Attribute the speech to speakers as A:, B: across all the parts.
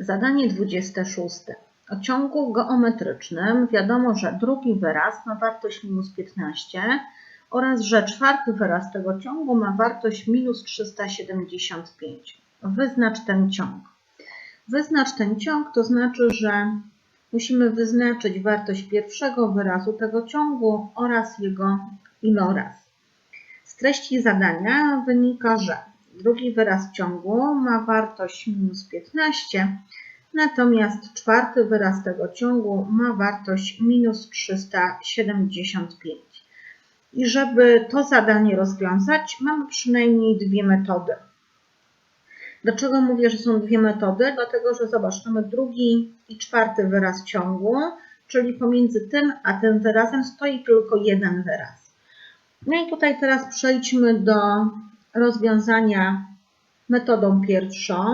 A: Zadanie 26. O ciągu geometrycznym wiadomo, że drugi wyraz ma wartość minus 15 oraz że czwarty wyraz tego ciągu ma wartość minus 375. Wyznacz ten ciąg. Wyznacz ten ciąg to znaczy, że musimy wyznaczyć wartość pierwszego wyrazu tego ciągu oraz jego iloraz. Z treści zadania wynika, że drugi wyraz ciągu ma wartość minus 15, natomiast czwarty wyraz tego ciągu ma wartość minus 375. I żeby to zadanie rozwiązać, mamy przynajmniej dwie metody. Dlaczego mówię, że są dwie metody? Dlatego, że zobacz, mamy drugi i czwarty wyraz ciągu, czyli pomiędzy tym a tym wyrazem stoi tylko jeden wyraz. No i tutaj teraz przejdźmy do rozwiązania metodą pierwszą.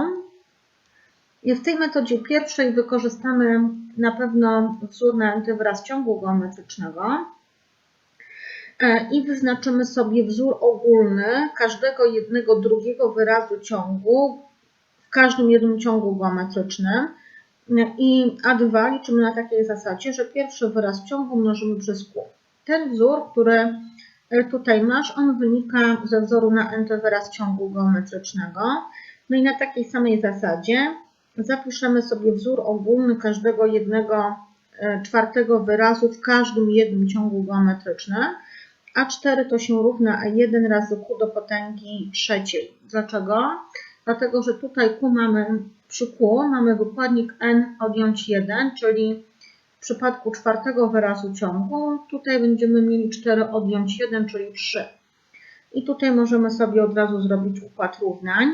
A: I w tej metodzie pierwszej wykorzystamy na pewno wzór na antywyraz ciągu geometrycznego e, i wyznaczymy sobie wzór ogólny każdego jednego drugiego wyrazu ciągu w każdym jednym ciągu geometrycznym. I A2 liczymy na takiej zasadzie, że pierwszy wyraz ciągu mnożymy przez Q. Ten wzór, który E, tutaj masz, on wynika ze wzoru na nth wyraz ciągu geometrycznego. No i na takiej samej zasadzie zapiszemy sobie wzór ogólny każdego jednego e, czwartego wyrazu w każdym jednym ciągu geometrycznym. A4 to się równa A1 razy Q do potęgi trzeciej. Dlaczego? Dlatego, że tutaj Q mamy, przy Q mamy wykładnik n odjąć 1, czyli przypadku czwartego wyrazu ciągu tutaj będziemy mieli 4 odjąć 1, czyli 3. I tutaj możemy sobie od razu zrobić układ równań.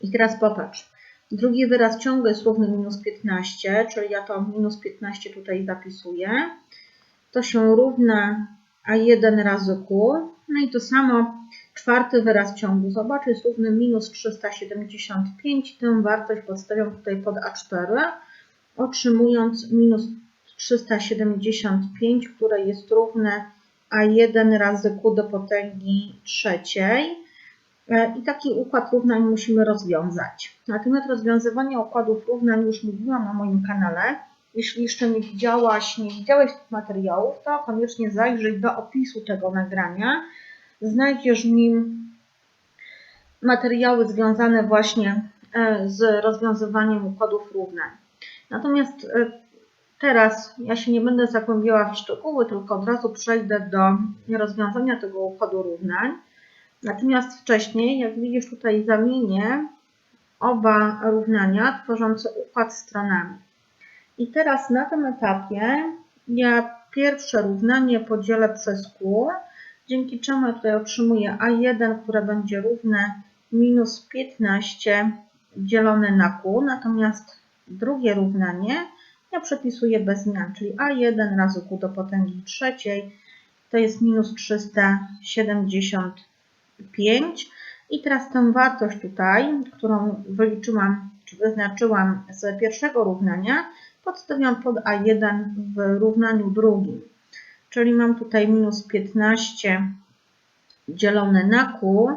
A: I teraz popatrz. Drugi wyraz ciągu jest równy minus 15, czyli ja to minus 15 tutaj zapisuję. To się równa A1 razy Q. No i to samo czwarty wyraz ciągu, zobacz, jest równy minus 375. Tę wartość podstawiam tutaj pod A4 otrzymując minus 375, które jest równe a1 razy q do potęgi trzeciej. E, I taki układ równań musimy rozwiązać. Na temat rozwiązywania układów równań już mówiłam na moim kanale. Jeśli jeszcze nie widziałaś, nie widziałeś tych materiałów, to koniecznie zajrzyj do opisu tego nagrania. Znajdziesz w nim materiały związane właśnie e, z rozwiązywaniem układów równań. Natomiast e, teraz ja się nie będę zagłębiała w szczegóły, tylko od razu przejdę do rozwiązania tego układu równań. Natomiast wcześniej, jak widzisz tutaj zamienię oba równania tworzące układ stronami. I teraz na tym etapie ja pierwsze równanie podzielę przez Q, dzięki czemu ja tutaj otrzymuję A1, które będzie równe minus 15 dzielone na Q, natomiast Drugie równanie ja przepisuję bez zmian, czyli a1 razy q do potęgi trzeciej to jest minus 375. I teraz tę wartość tutaj, którą wyliczyłam, czy wyznaczyłam z pierwszego równania, podstawiam pod a1 w równaniu drugim. Czyli mam tutaj minus 15 dzielone na q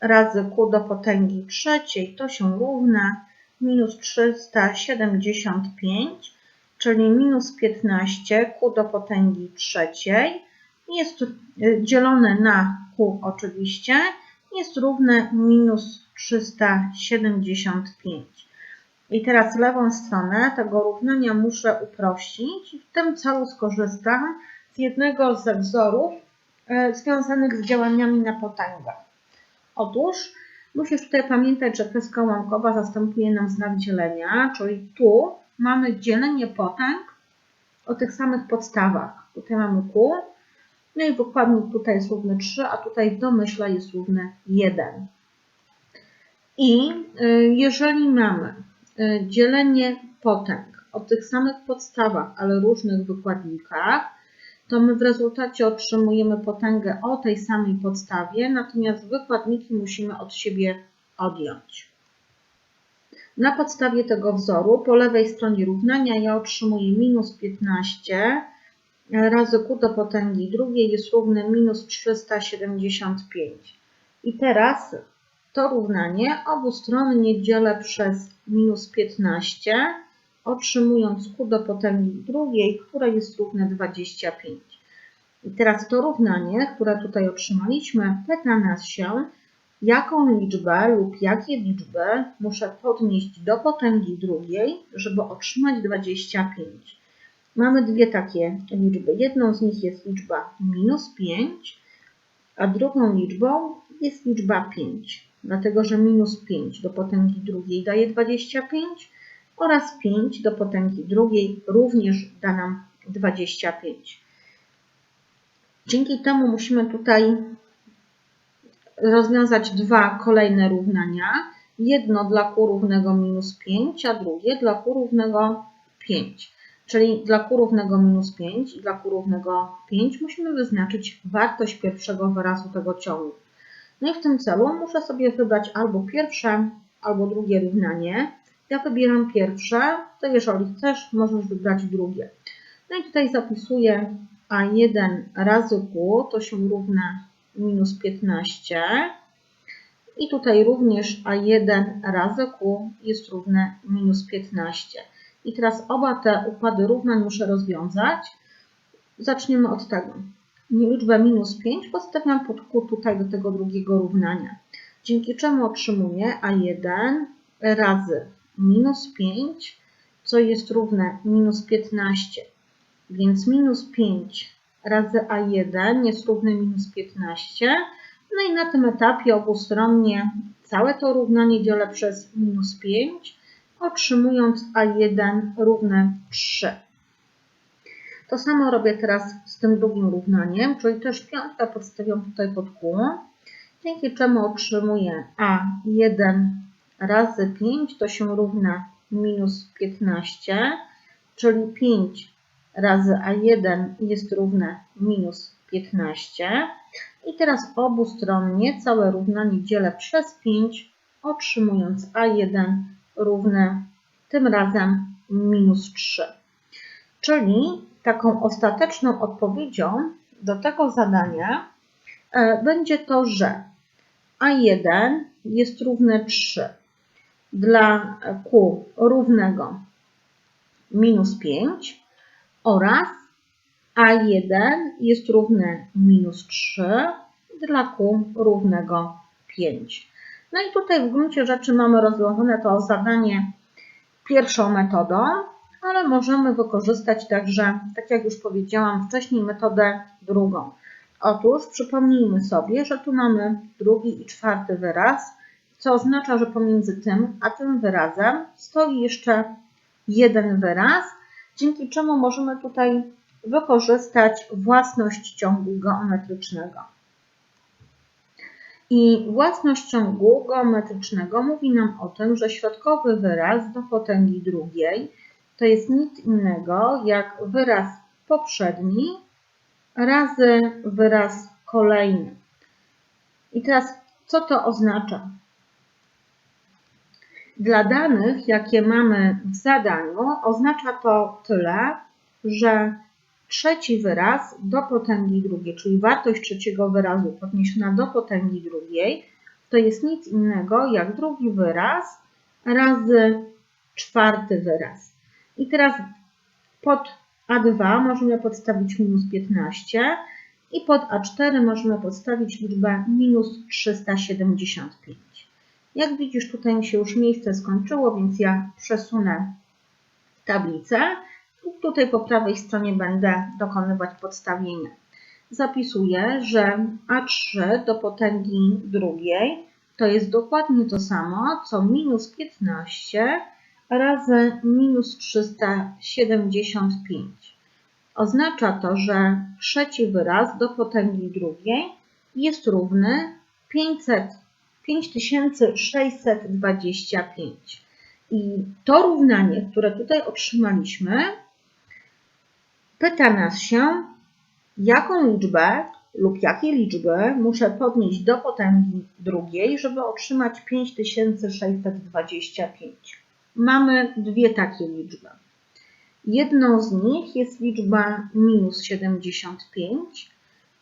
A: razy q do potęgi trzeciej, to się równa minus 375, czyli minus 15 q do potęgi trzeciej jest y, dzielone na q oczywiście, jest równe minus 375. I teraz lewą stronę tego równania muszę uprościć. W tym celu skorzystam z jednego ze wzorów y, związanych z działaniami na potęgę. Otóż Musisz tutaj pamiętać, że kreska łamkowa zastępuje nam znak dzielenia, czyli tu mamy dzielenie potęg o tych samych podstawach. Tutaj mamy Q, no i wykładnik tutaj jest równy 3, a tutaj w domyśle jest równy 1. I y, jeżeli mamy y, dzielenie potęg o tych samych podstawach, ale różnych wykładnikach, to my w rezultacie otrzymujemy potęgę o tej samej podstawie, natomiast wykładniki musimy od siebie odjąć. Na podstawie tego wzoru po lewej stronie równania ja otrzymuję minus 15 razy q do potęgi drugiej jest równy minus 375. I teraz to równanie obustronnie dzielę przez minus 15, otrzymując q do potęgi drugiej, które jest równe 25. I teraz to równanie, które tutaj otrzymaliśmy, pyta nas się, jaką liczbę lub jakie liczby muszę podnieść do potęgi drugiej, żeby otrzymać 25. Mamy dwie takie liczby. Jedną z nich jest liczba minus 5, a drugą liczbą jest liczba 5, dlatego że minus 5 do potęgi drugiej daje 25 oraz 5 do potęgi drugiej również da nam 25. Dzięki temu musimy tutaj rozwiązać dwa kolejne równania. Jedno dla q równego minus 5, a drugie dla q równego 5. Czyli dla q równego minus 5 i dla q równego 5 musimy wyznaczyć wartość pierwszego wyrazu tego ciągu. No i w tym celu muszę sobie wybrać albo pierwsze, albo drugie równanie. Ja wybieram pierwsze, to jeżeli chcesz, możesz wybrać drugie. No i tutaj zapisuję a1 razy q, to się równa minus 15. I tutaj również a1 razy q jest równe minus 15. I teraz oba te układy równań muszę rozwiązać. Zaczniemy od tego. Liczbę minus 5 podstawiam pod q tutaj do tego drugiego równania. Dzięki czemu otrzymuję a1 razy minus 5, co jest równe minus 15. Więc minus 5 razy a1 jest równe minus 15. No i na tym etapie obustronnie całe to równanie dzielę przez minus 5 otrzymując A1 równe 3. To samo robię teraz z tym drugim równaniem, czyli też piątkę podstawiam tutaj pod Q, dzięki czemu otrzymuję A1 razy 5 to się równa minus 15, czyli 5 razy A1 jest równe minus 15. I teraz obustronnie całe równanie dzielę przez 5, otrzymując A1 równe tym razem minus 3. Czyli taką ostateczną odpowiedzią do tego zadania e, będzie to, że A1 jest równe 3 dla Q równego minus 5 oraz A1 jest równe minus 3 dla Q równego 5. No i tutaj w gruncie rzeczy mamy rozwiązane to zadanie pierwszą metodą, ale możemy wykorzystać także, tak jak już powiedziałam wcześniej, metodę drugą. Otóż przypomnijmy sobie, że tu mamy drugi i czwarty wyraz, co oznacza, że pomiędzy tym a tym wyrazem stoi jeszcze jeden wyraz, dzięki czemu możemy tutaj wykorzystać własność ciągu geometrycznego. I własność ciągu geometrycznego mówi nam o tym, że środkowy wyraz do potęgi drugiej to jest nic innego jak wyraz poprzedni razy wyraz kolejny. I teraz co to oznacza? Dla danych, jakie mamy w zadaniu, oznacza to tyle, że trzeci wyraz do potęgi drugiej, czyli wartość trzeciego wyrazu podniesiona do potęgi drugiej, to jest nic innego jak drugi wyraz razy czwarty wyraz. I teraz pod A2 możemy podstawić minus 15 i pod A4 możemy podstawić liczbę minus 375. Jak widzisz, tutaj mi się już miejsce skończyło, więc ja przesunę tablicę. Tutaj po prawej stronie będę dokonywać podstawienia. Zapisuję, że A3 do potęgi drugiej to jest dokładnie to samo, co minus 15 razy minus 375. Oznacza to, że trzeci wyraz do potęgi drugiej jest równy 500, 5625. I to równanie, które tutaj otrzymaliśmy, Pyta nas się, jaką liczbę lub jakie liczby muszę podnieść do potęgi drugiej, żeby otrzymać 5625. Mamy dwie takie liczby. Jedną z nich jest liczba minus 75,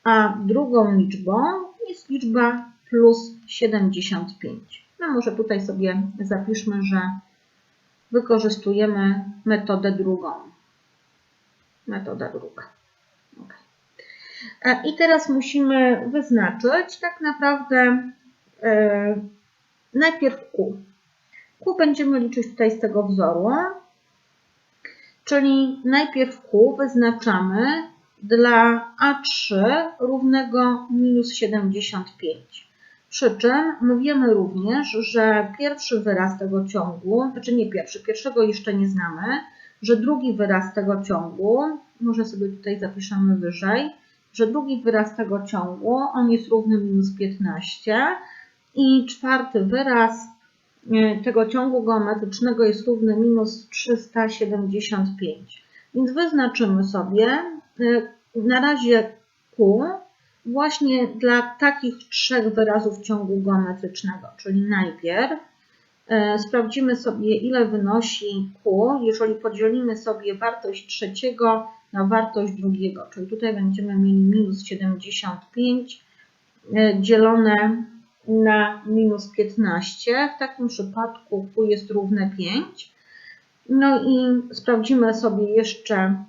A: a drugą liczbą jest liczba plus 75. No może tutaj sobie zapiszmy, że wykorzystujemy metodę drugą. Metoda druga. Okay. I teraz musimy wyznaczyć tak naprawdę e, najpierw Q. Q będziemy liczyć tutaj z tego wzoru, czyli najpierw Q wyznaczamy dla A3 równego minus 75. Przy czym my wiemy również, że pierwszy wyraz tego ciągu, znaczy nie pierwszy, pierwszego jeszcze nie znamy, że drugi wyraz tego ciągu, może sobie tutaj zapiszemy wyżej, że drugi wyraz tego ciągu, on jest równy minus 15 i czwarty wyraz e, tego ciągu geometrycznego jest równy minus 375. Więc wyznaczymy sobie e, na razie Q właśnie dla takich trzech wyrazów ciągu geometrycznego, czyli najpierw e, sprawdzimy sobie ile wynosi Q, jeżeli podzielimy sobie wartość trzeciego na wartość drugiego, czyli tutaj będziemy mieli minus 75 dzielone na minus 15. W takim przypadku Q jest równe 5. No i sprawdzimy sobie jeszcze,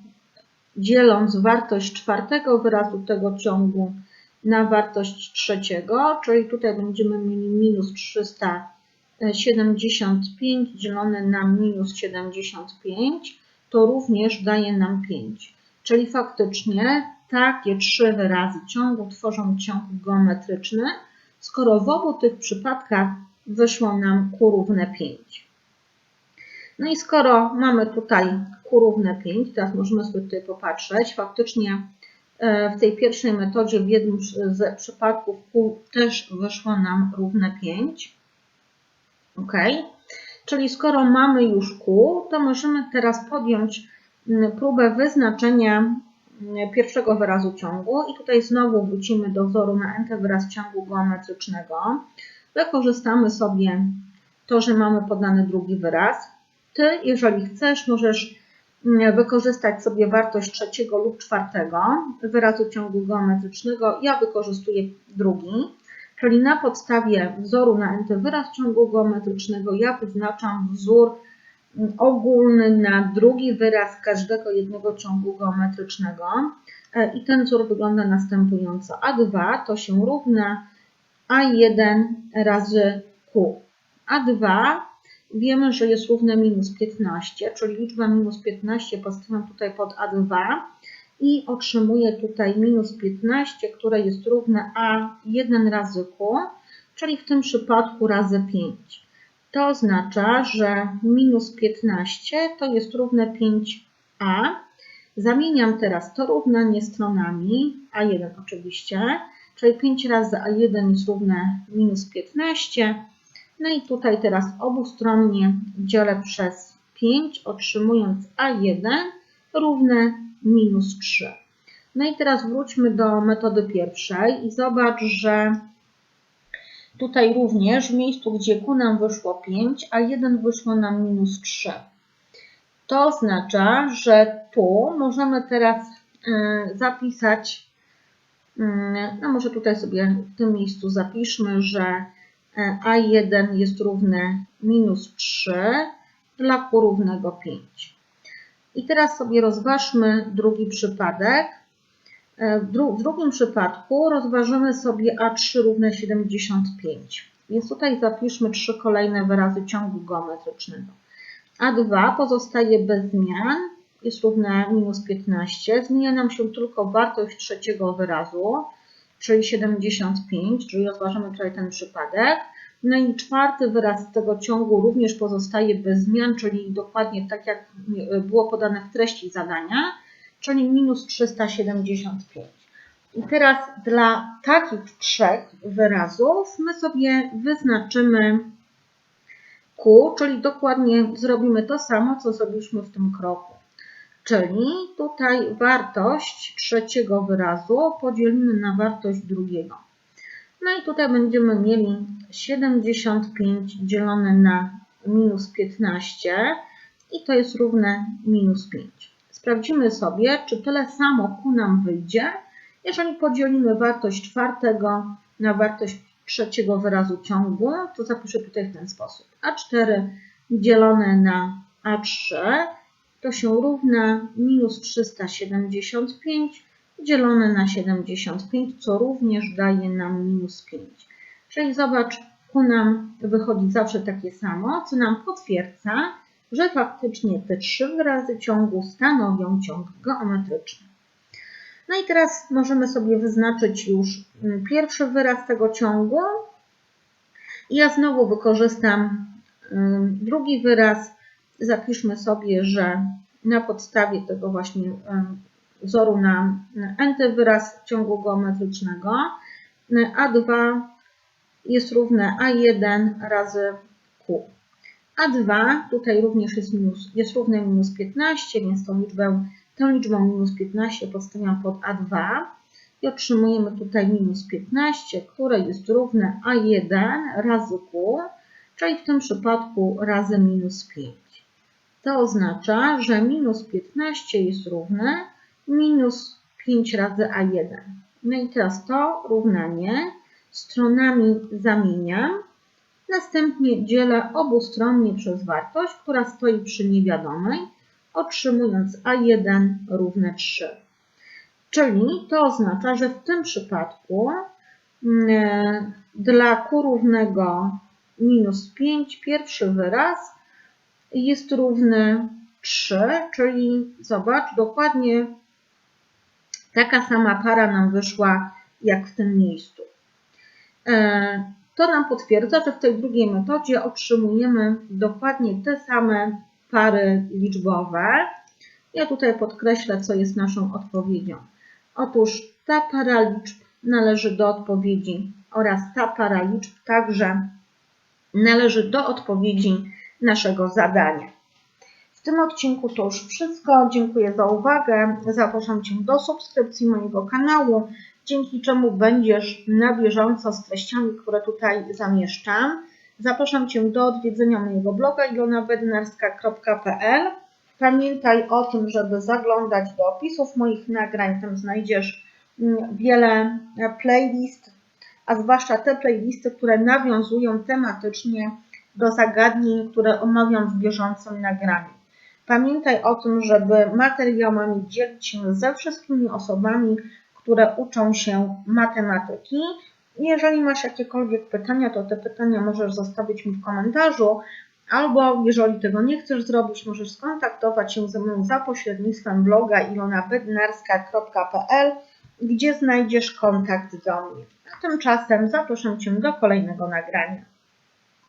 A: dzieląc wartość czwartego wyrazu tego ciągu na wartość trzeciego, czyli tutaj będziemy mieli minus 375 dzielone na minus 75, to również daje nam 5. Czyli faktycznie takie trzy wyrazy ciągu tworzą ciąg geometryczny, skoro w obu tych przypadkach wyszło nam Q równe 5. No i skoro mamy tutaj Q równe 5, teraz możemy sobie tutaj popatrzeć, faktycznie e, w tej pierwszej metodzie w jednym z przypadków Q też wyszło nam równe 5. Ok? Czyli skoro mamy już Q, to możemy teraz podjąć próbę wyznaczenia pierwszego wyrazu ciągu i tutaj znowu wrócimy do wzoru na nth wyraz ciągu geometrycznego. Wykorzystamy sobie to, że mamy podany drugi wyraz. Ty, jeżeli chcesz, możesz mm, wykorzystać sobie wartość trzeciego lub czwartego wyrazu ciągu geometrycznego. Ja wykorzystuję drugi, czyli na podstawie wzoru na nth wyraz ciągu geometrycznego ja wyznaczam wzór ogólny na drugi wyraz każdego jednego ciągu geometrycznego. E, I ten wzór wygląda następująco. A2 to się równa A1 razy Q. A2 wiemy, że jest równe minus 15, czyli liczba minus 15 postawiam tutaj pod A2 i otrzymuję tutaj minus 15, które jest równe A1 razy Q, czyli w tym przypadku razy 5. To oznacza, że minus 15 to jest równe 5a. Zamieniam teraz to równanie stronami, a1 oczywiście, czyli 5 razy a1 jest równe minus 15. No i tutaj teraz obustronnie dzielę przez 5, otrzymując a1 równe minus 3. No i teraz wróćmy do metody pierwszej i zobacz, że Tutaj również w miejscu, gdzie Q nam wyszło 5, a 1 wyszło nam minus 3. To oznacza, że tu możemy teraz e, zapisać, mm, no może tutaj sobie w tym miejscu zapiszmy, że A1 jest równe minus 3 dla Q równego 5. I teraz sobie rozważmy drugi przypadek. E, w drugim przypadku rozważymy sobie A3 równe 75. Więc tutaj zapiszmy trzy kolejne wyrazy ciągu geometrycznego. A2 pozostaje bez zmian, jest równe minus 15. Zmienia nam się tylko wartość trzeciego wyrazu, czyli 75, czyli rozważamy tutaj ten przypadek. No i czwarty wyraz tego ciągu również pozostaje bez zmian, czyli dokładnie tak jak było podane w treści zadania czyli minus 375. I teraz dla takich trzech wyrazów my sobie wyznaczymy Q, czyli dokładnie zrobimy to samo, co zrobiliśmy w tym kroku. Czyli tutaj wartość trzeciego wyrazu podzielimy na wartość drugiego. No i tutaj będziemy mieli 75 dzielone na minus 15 i to jest równe minus 5. Sprawdzimy sobie, czy tyle samo Q nam wyjdzie, jeżeli podzielimy wartość czwartego na wartość trzeciego wyrazu ciągu, to zapiszę tutaj w ten sposób. A4 dzielone na A3 to się równa minus 375 dzielone na 75, co również daje nam minus 5. Czyli zobacz, tu nam wychodzi zawsze takie samo, co nam potwierdza, że faktycznie te trzy wyrazy ciągu stanowią ciąg geometryczny. No i teraz możemy sobie wyznaczyć już mm, pierwszy wyraz tego ciągu. Ja znowu wykorzystam mm, drugi wyraz. Zapiszmy sobie, że na podstawie tego właśnie wzoru na n wyraz ciągu geometrycznego a2 jest równe a1 razy q. a2 tutaj również jest, minus, jest równe minus 15, więc tą liczbę, tę liczbę minus 15 podstawiam pod a2 i otrzymujemy tutaj minus 15, które jest równe a1 razy q, czyli w tym przypadku razy minus 5. To oznacza, że minus 15 jest równe minus 5 razy a1. No i teraz to równanie stronami zamieniam. Następnie dzielę obustronnie przez wartość, która stoi przy niewiadomej, otrzymując a1 równe 3. Czyli to oznacza, że w tym przypadku mm, dla q równego minus 5 pierwszy wyraz jest równy 3, czyli zobacz, dokładnie Taka sama para nam wyszła jak w tym miejscu. E, to nam potwierdza, że w tej drugiej metodzie otrzymujemy dokładnie te same pary liczbowe. Ja tutaj podkreślę, co jest naszą odpowiedzią. Otóż ta para liczb należy do odpowiedzi oraz ta para liczb także należy do odpowiedzi naszego zadania. W tym odcinku to już wszystko. Dziękuję za uwagę. Zapraszam Cię do subskrypcji mojego kanału, dzięki czemu będziesz na bieżąco z treściami, które tutaj zamieszczam. Zapraszam Cię do odwiedzenia mojego bloga ilonabednarska.pl. Pamiętaj o tym, żeby zaglądać do opisów moich nagrań. Tam znajdziesz mm, wiele playlist, a zwłaszcza te playlisty, które nawiązują tematycznie do zagadnień, które omawiam w bieżącym nagraniu. Pamiętaj o tym, żeby materiałami dzielić się ze wszystkimi osobami, które uczą się matematyki. Jeżeli masz jakiekolwiek pytania, to te pytania możesz zostawić mi w komentarzu, albo jeżeli tego nie chcesz zrobić, możesz skontaktować się ze mną za pośrednictwem bloga ilonabednarska.pl, gdzie znajdziesz kontakt do mnie. A tymczasem zapraszam Cię do kolejnego nagrania.